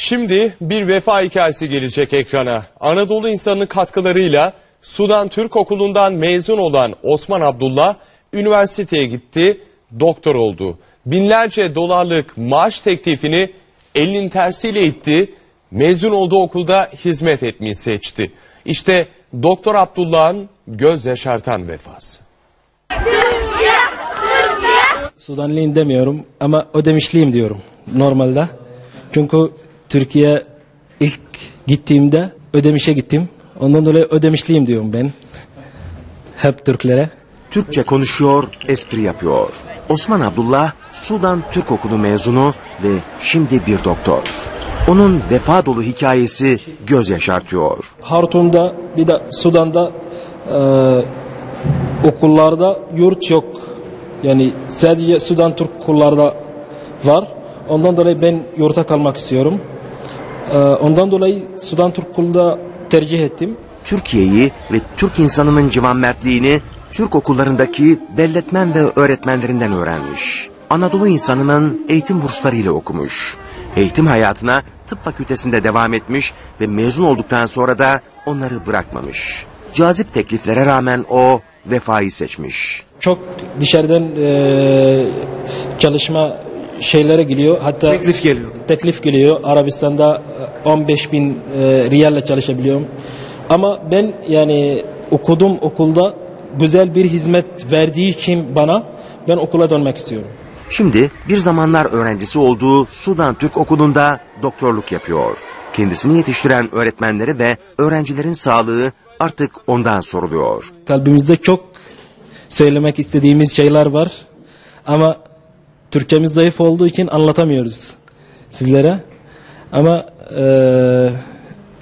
Şimdi bir vefa hikayesi gelecek ekrana. Anadolu insanının katkılarıyla Sudan Türk Okulu'ndan mezun olan Osman Abdullah üniversiteye gitti, doktor oldu. Binlerce dolarlık maaş teklifini elinin tersiyle itti, mezun olduğu okulda hizmet etmeyi seçti. İşte Doktor Abdullah'ın göz yaşartan vefası. Sudanlıyım demiyorum ama ödemişliyim diyorum normalde. Çünkü Türkiye ilk gittiğimde ödemişe gittim. Ondan dolayı ödemişliyim diyorum ben. Hep Türklere. Türkçe konuşuyor, espri yapıyor. Osman Abdullah, Sudan Türk Okulu mezunu ve şimdi bir doktor. Onun vefa dolu hikayesi göz yaşartıyor. Hartum'da bir de Sudan'da e, okullarda yurt yok. Yani sadece Sudan Türk okullarda var. Ondan dolayı ben yurtta kalmak istiyorum. E, ondan dolayı Sudan Türk okulda tercih ettim. Türkiye'yi ve Türk insanının civanmertliğini Türk okullarındaki belletmen ve öğretmenlerinden öğrenmiş. Anadolu insanının eğitim burslarıyla okumuş. Eğitim hayatına tıp fakültesinde devam etmiş ve mezun olduktan sonra da onları bırakmamış. Cazip tekliflere rağmen o vefayı seçmiş. Çok dışarıdan e, çalışma şeylere geliyor. Hatta Teklif geliyor. Teklif geliyor. Arabistan'da e, 15 bin e, riyalle çalışabiliyorum. Ama ben yani okudum okulda güzel bir hizmet verdiği için bana ben okula dönmek istiyorum. Şimdi bir zamanlar öğrencisi olduğu Sudan Türk Okulu'nda doktorluk yapıyor. Kendisini yetiştiren öğretmenleri ve öğrencilerin sağlığı artık ondan soruluyor. Kalbimizde çok söylemek istediğimiz şeyler var. Ama Türkçemiz zayıf olduğu için anlatamıyoruz sizlere. Ama e,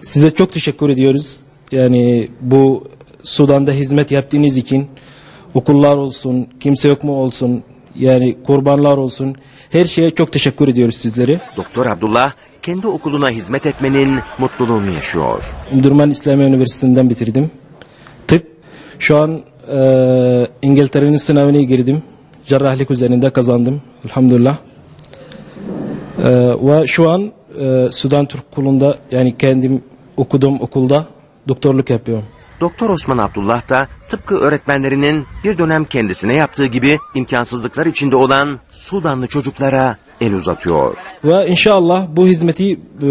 size çok teşekkür ediyoruz. Yani bu Sudan'da hizmet yaptığınız için okullar olsun, kimse yok mu olsun, yani kurbanlar olsun. Her şeye çok teşekkür ediyoruz sizlere. Doktor Abdullah kendi okuluna hizmet etmenin mutluluğunu yaşıyor. Umdurman İslami Üniversitesi'nden bitirdim. Tıp. Şu an e, İngiltere'nin sınavına girdim. Cerrahlık üzerinde kazandım. Elhamdülillah. E, ve şu an e, Sudan Türk Okulu'nda yani kendim okuduğum okulda doktorluk yapıyorum. Doktor Osman Abdullah da tıpkı öğretmenlerinin bir dönem kendisine yaptığı gibi imkansızlıklar içinde olan Sudanlı çocuklara el uzatıyor. Ve inşallah bu hizmeti e,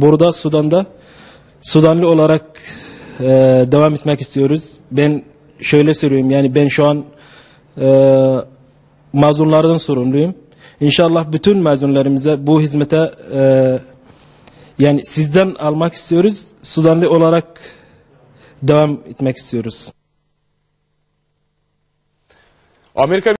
burada Sudan'da Sudanlı olarak e, devam etmek istiyoruz. Ben şöyle söyleyeyim yani ben şu an e, mazlumlardan sorumluyum. İnşallah bütün mezunlarımıza bu hizmete e, yani sizden almak istiyoruz. Sudanlı olarak devam etmek istiyoruz. Amerika